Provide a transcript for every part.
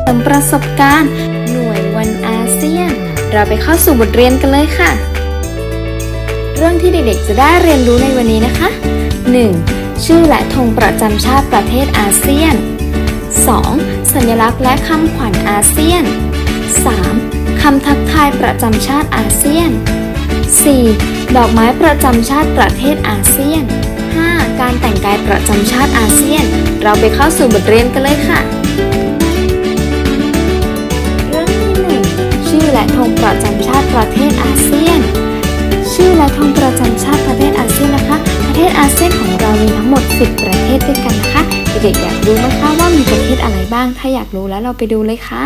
เสริมประสบการณ์ หน่วยวันอาเซียน เราไปเข้าสู่บทเรียนกันเลยค่ะ เรื่องที่เด็กๆจะได้เรียนรู้ในวันนี้นะคะ 1. ชื่อและธงประจำชาติประเทศอาเซียน 2. สัญลักษณ์และคำขวัญอาเซียน 3. คำทักทายประจำชาติอาเซียน 4. ดอกไม้ประจำชาติประเทศอาเซียน การแต่งกายประจำชาติอาเซียน เราไปเข้าสู่บทเรียนกันเลยค่ะ เรื่องที่หนึ่งชื่อและธงประจำชาติประเทศอาเซียน ชื่อและธงประจำชาติประเทศอาเซียนนะคะ ประเทศอาเซียนของเรามีทั้งหมด 10 ประเทศด้วยกันนะคะเด็กๆอยากรู้ไหมคะว่ามีประเทศอะไรบ้าง ถ้าอยากรู้แล้วเราไปดูเลยค่ะ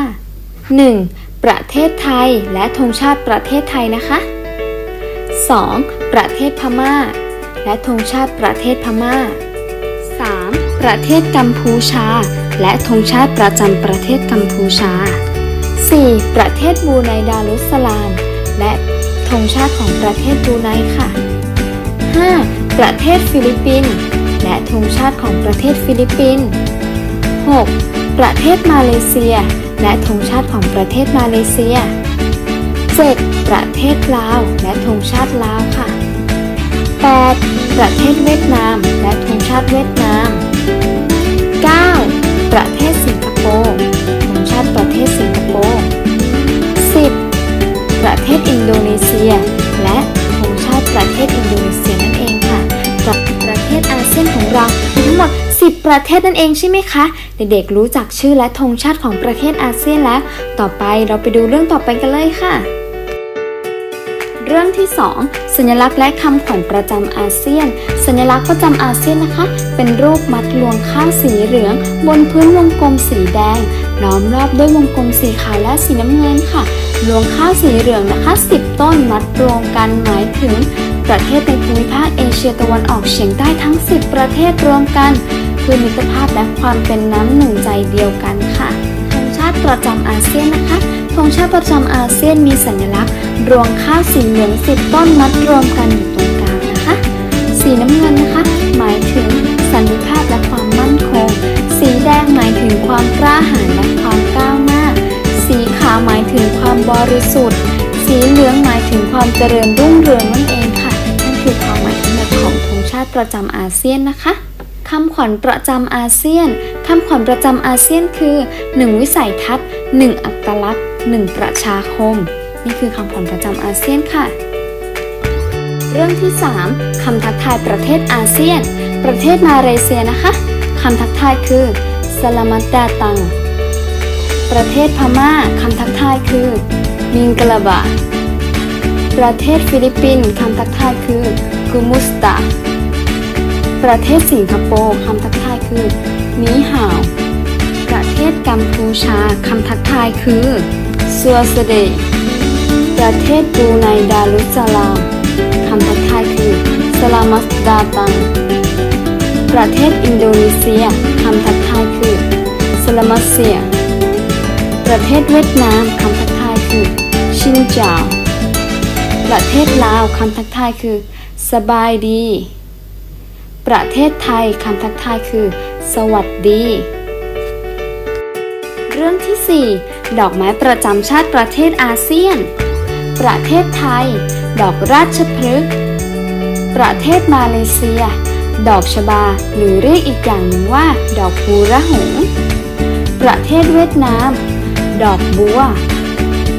1. ประเทศไทยและธงชาติประเทศไทยนะคะ 2. ประเทศพม่า และธงชาติประเทศพม่า 3. ประเทศกัมพูชา และธงชาติประจำประเทศกัมพูชา 4. ประเทศบรูไนดารุสสลาม และธงชาติของประเทศบรูไนค่ะ 5. ประเทศฟิลิปปินส์และธงชาติของประเทศฟิลิปปินส์ 6. ประเทศมาเลเซีย และธงชาติของประเทศมาเลเซีย 7. ประเทศลาว และธงชาติลาวค่ะ 8. ประเทศเวียดนาม และธงชาติเวียดนาม 9. ประเทศสิงคโปร์ธงชาติประเทศสิงคโปร์ 10. ประเทศอินโดนีเซีย และธงชาติประเทศอินโดนีเซียนั่นเองค่ะจากประเทศอาเซียนของเรามีทั้งหมด 10 ประเทศนั่นเองใช่ไหมคะ เด็กๆรู้จักชื่อและธงชาติของประเทศอาเซียนแล้ว ต่อไปเราไปดูเรื่องต่อไปกันเลยค่ะ เรื่องที่ 2 สัญลักษณ์และคำขวัญประจำอาเซียน สัญลักษณ์ประจำอาเซียนนะคะ เป็นรูปมัดรวงข้าวสีเหลือง บนพื้นวงกลมสีแดง ล้อมรอบด้วยวงกลมสีขาวและสีน้ำเงินค่ะ รวงข้าวสีเหลืองนะคะ 10 ต้นมัดรวมกันหมายถึง ประเทศในภูมิภาคเอเชียตะวันออกเฉียงใต้ทั้ง 10 ประเทศรวมกันเพื่อมิตรภาพและความเป็นน้ำหนึ่งใจเดียวกันค่ะธงชาติประจำอาเซียนนะคะ ธงชาติประจำอาเซียนมีสัญลักษณ์ รวงข้าวสีเหลืองสิบต้นมัดรวมกันอยู่ตรงกลางนะคะ สีน้ำเงินนะคะ หมายถึงสันติภาพและความมั่นคง สีแดงหมายถึงความกล้าหาญและความก้าวหน้า สีขาวหมายถึงความบริสุทธิ์ สีเหลืองหมายถึงความเจริญรุ่งเรืองนั่นเองค่ะนั่นคือความหมายทั้งหมดของธงชาติประจำอาเซียนนะคะคำขวัญประจำอาเซียน คำขวัญประจำอาเซียนคือ 1 วิสัยทัศน์ 1 อัตลักษณ์ 1 ประชาคม นี่คือคำขวัญประจำอาเซียนค่ะ เรื่องที่ 3คำทักทายประเทศอาเซียน ประเทศมาเลเซียนะคะคำทักทายคือสลามัตดาตัง ประเทศพม่าคำทักทายคือมิงกลาบะประเทศฟิลิปปินส์คำทักทายคือกูมุสตา ประเทศสิงคโปร์คำทักทายคือนีฮาว ประเทศกัมพูชาคำทักทายคือ ซัวสเดย์ประเทศบูไนดารุสลามคำทักทายคือสลามัสดาตัง ประเทศอินโดนีเซียคำทักทายคือสลามัสเซีย ประเทศเวียดนามคำทักทายคือ ชินจาวประเทศลาวคำทักทายคือ สบายดี ประเทศไทยคำทักทายคือ สวัสดี เรื่องที่ 4 ดอกไม้ประจำชาติประเทศอาเซียน ประเทศไทย ดอกราชพฤกษ์ ประเทศมาเลเซีย ดอกชบา หรือเรียกอีกอย่างหนึ่งว่า ดอกบูระหง ประเทศเวียดนาม ดอกบัว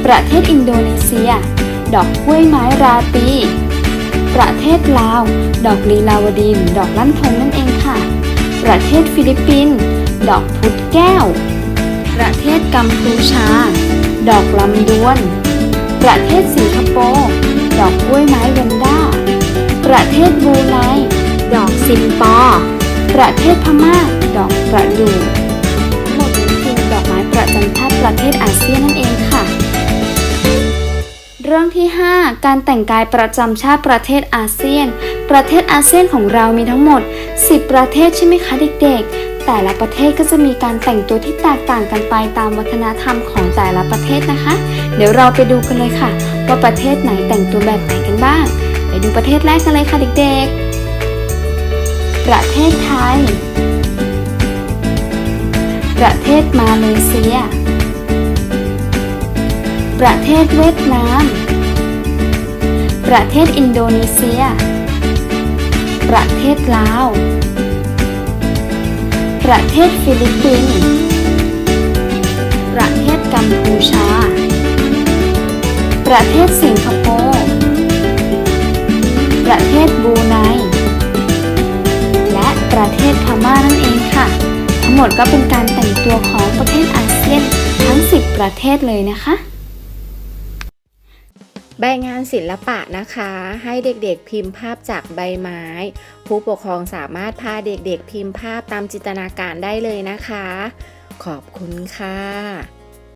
ประเทศอินโดนีเซีย ดอกกล้วยไม้ราตี ประเทศลาว ดอกลีลาวดีหรือดอกลั่นทมนั่นเองค่ะ ประเทศฟิลิปปินส์ ดอกพุดแก้ว ประเทศกัมพูชา ดอกลำดวน ประเทศสิงคโปร์ ดอกกล้วยไม้เวนด้า ประเทศบรูไน ดอกซิมปอ ประเทศพม่า ดอกประดู่ทั้งหมดนี้คือดอกไม้ประจำชาติประเทศอาเซียนนั่นเองค่ะ เรื่องที่ 5 การแต่งกายประจำชาติประเทศอาเซียน ประเทศอาเซียนของเรามีทั้งหมด 10 ประเทศใช่ไหมคะเด็กๆ แต่ละประเทศก็จะมีการแต่งตัวที่แตกต่างกันไปตามวัฒนธรรมของแต่ละประเทศนะคะ เดี๋ยวเราไปดูกันเลยค่ะ ว่าประเทศไหนแต่งตัวแบบไหนกันบ้าง ไปดูประเทศแรกกันเลยค่ะเด็กๆ ประเทศไทย ประเทศมาเลเซีย ประเทศเวียดนาม ประเทศอินโดนีเซีย ประเทศลาว ประเทศฟิลิปปินส์ ประเทศกัมพูชา ประเทศสิงคโปร์ ประเทศบูไน และประเทศพม่านั่นเองค่ะ ทั้งหมดก็เป็นการแต่งตัวของประเทศอาเซียนทั้ง 10 ประเทศเลยนะคะ ใบงานศิลปะนะคะ ให้เด็กๆพิมพ์ภาพจากใบไม้ ผู้ปกครองสามารถพาเด็กๆพิมพ์ภาพตามจินตนาการได้เลยนะคะ ขอบคุณค่ะ